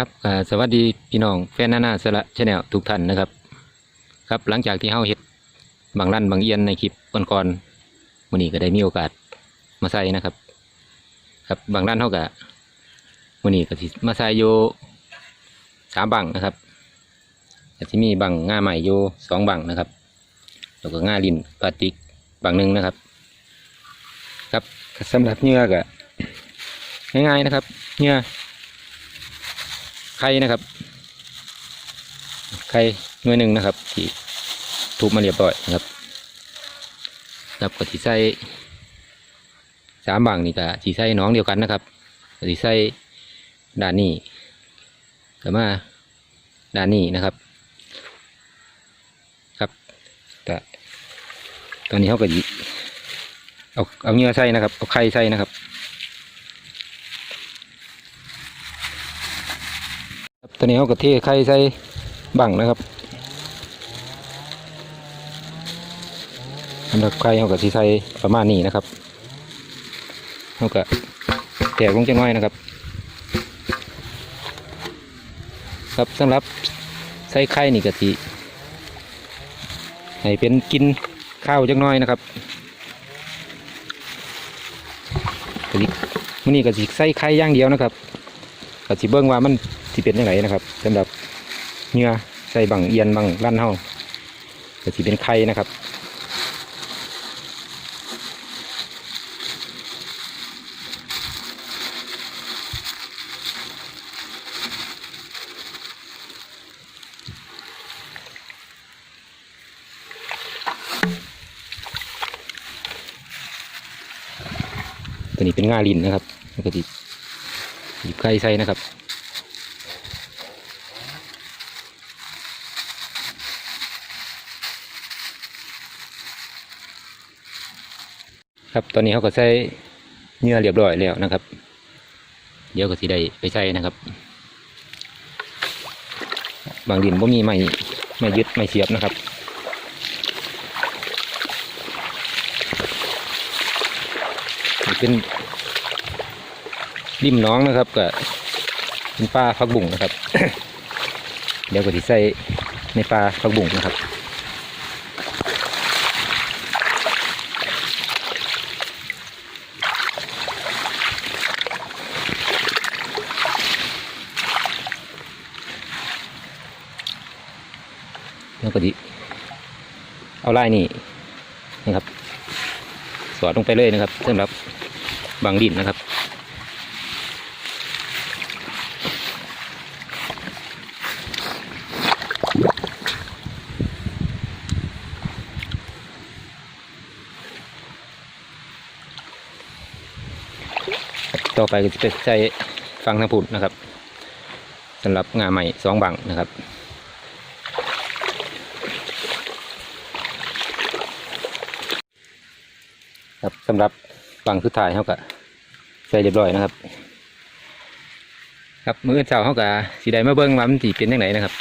ครับสวัสดีพี่น้องแฟนหนานาสละชาแนลทุกท่านนะครับ ครับหลังจากที่เฮาเฮ็ดบางลั่นบางเอียนในคลิปก่อนๆมื้อนี้ก็ได้มีโอกาสมาใส่นะครับ ครับบางลั่นเฮาก็มื้อนี้ก็สิมาใส่อยู่สามบังนะครับก็สิมีบังง่าใหม่อยู่สองบังนะครับแล้วก็ง่าลินพลาสติกบังหนึ่งนะครับ ครับสำหรับเหงื่อก็ง่ายๆนะครับเหงื่อ ไข่นะครับ ไข่หน่วยหนึ่งนะครับ ที่ทุบมาเรียบร้อยนะครับครับก็ที่ใส่สามบางนี่ก็ที่ใส่น้องเดียวกันนะครับก็ที่ใส่ด้านนี้ก็มาด้านนี้นะครับ ครับก็ตอนนี้เขาก็หยิเอาเอาเนื้อใส่นะครับเอาไข่ใส่นะครับ ครับ ตอนนี้เขาก็เทไข่ใส่บังนะครับสำหรับไข่เขาก็สิใส่ประมาณนี้นะครับเขาก็แตกลงจังน้อยนะครับ ครับสำหรับใส่ไข่นี่ก็สิให้เป็นกินข้าวจังน้อยนะครับก็สิมื้อนี้ก็สิใส่ไข่ย่างเดียวนะครับก็สิเบิ่งว่ามัน สิเป็นยังไงนะครับสำหรับเหงื่อใส่บังเอียนบังลั่นเฮาก็สิเป็นไข่นะครับตัวนี้เป็นง่าลินนะครับแล้วก็สิหยิบไข่ใส่นะครับ ครับตอนนี้เขาก็ใส่เนื้อเรียบร้อยแล้วนะครับ เดี๋ยวก็สิได้ไปใส่นะครับ บางดินบ่มีไม้ไม้ยึดไม้เสียบนะครับเป็นริมน้องนะครับก็เป็นปลาพักบุ่งนะครับ เดี๋ยวก็สิใส่ในปลาพักบุ่งนะครับ แล้วก็ดิเอาไล่นี่นะครับ สอดลงไปเลยนะครับสำหรับบางดินนะครับต่อไปก็จะเป็นใช้ฟังทางผุดนะครับสำหรับงาใหม่สองบังนะครับ ครับสำหรับบังสุดท้ายเขาก็ใส่เรียบร้อยนะครับ ครับมื้อเช้าเขาก็สีได้มาเบิ้งว่ามันสีเป็นยังไงนะครับ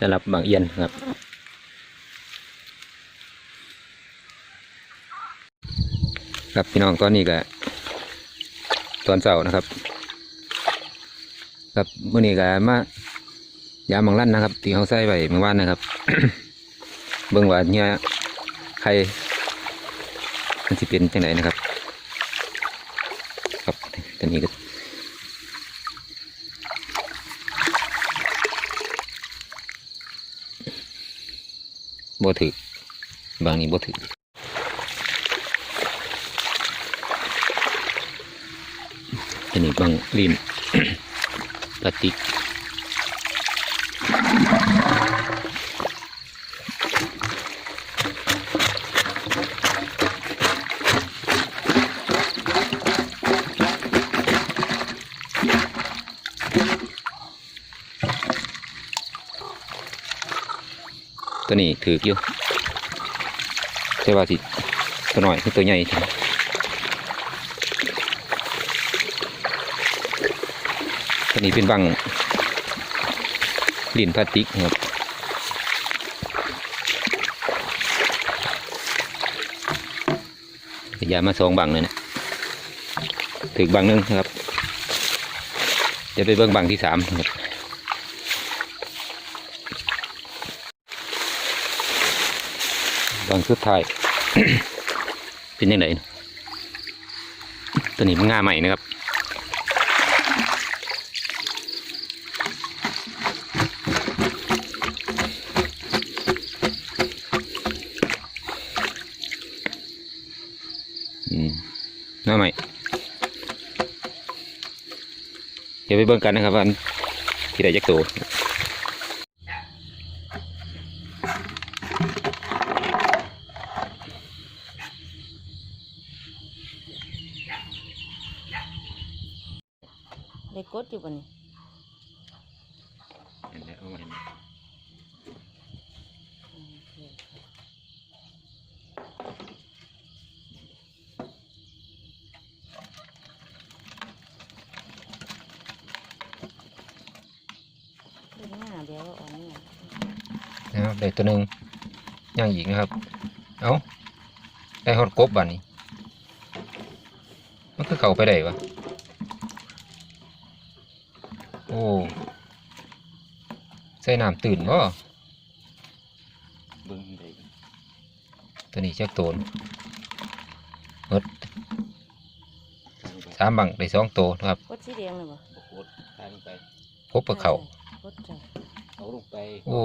สำหรับบางเอียนครับครับพี่น้องตอนนี้ก็ตอนเช้านะครับครับเมื้อนี้ก็มายาบางลั่นนะครับที่เขาใส่ไว้เมื่อวานนะครับ เบิ่งว่าเนี่ย ใครมันสิเป็นจังไหนนะครับ ครับตอนนี้ก็บ่ถือบางนี้บ่ถืออันนี้บางลินพ ตัวนี้ถือกิ้วแต่ว่าสิตัวหน่อยคือตัวใหญ่ตัวนี้เป็นบังลินพลาสติกครับอย่ามาสองบังเลยนะถือบังหนึงนะครับเดี๋ยวไปเบิ่งบังที่สามครับ บังสุดท้าย เป็นยังไงตัวนี้มันง่าใหม่นะครับง่าใหม่เดี๋ยวไปเบิ่งกันนะครับว่าอันที่ได้จักตัว กดอยู่บ่นี่อืมโอเคเป็นหน้าเดี๋ยวเอาอันนี้นะครับได้ตัวหนึ่งย่างอีกนะครับ เอาได้ฮอดกบบันนี้ มันคือเข้าไปได้ปะ โอ้ใส่น้ำตื่นบ่เบิ่งได้ตัวนี้จักโตนหมดทางไปสามบังได้สองโตวนะครับกดสีแดงเลยบ่บกโคตรทางไปพบกับเขากดใจเอาลงไป โอ้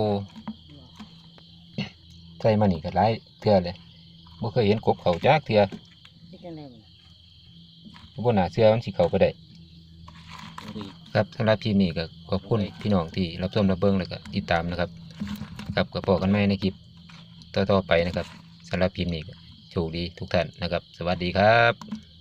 ใส่มานี่ก็หลายเทื่อเลยบ่เคยเห็นกบเขาจักเทื่อที่จังได๋บ่บ่น่าเชื่อมันสิเข้าไปได้เอาไป ครับสำหรับคลิปนี้ก็ขอบคุณพี่น้องที่รับชมรับเบิ่งแล้วก็ติดตามนะครับครับก็พบกันใหม่ในคลิปต่อๆไปนะครับสำหรับคลิปนี้ก็โชคดีทุกท่านนะครับ สวัสดีครับ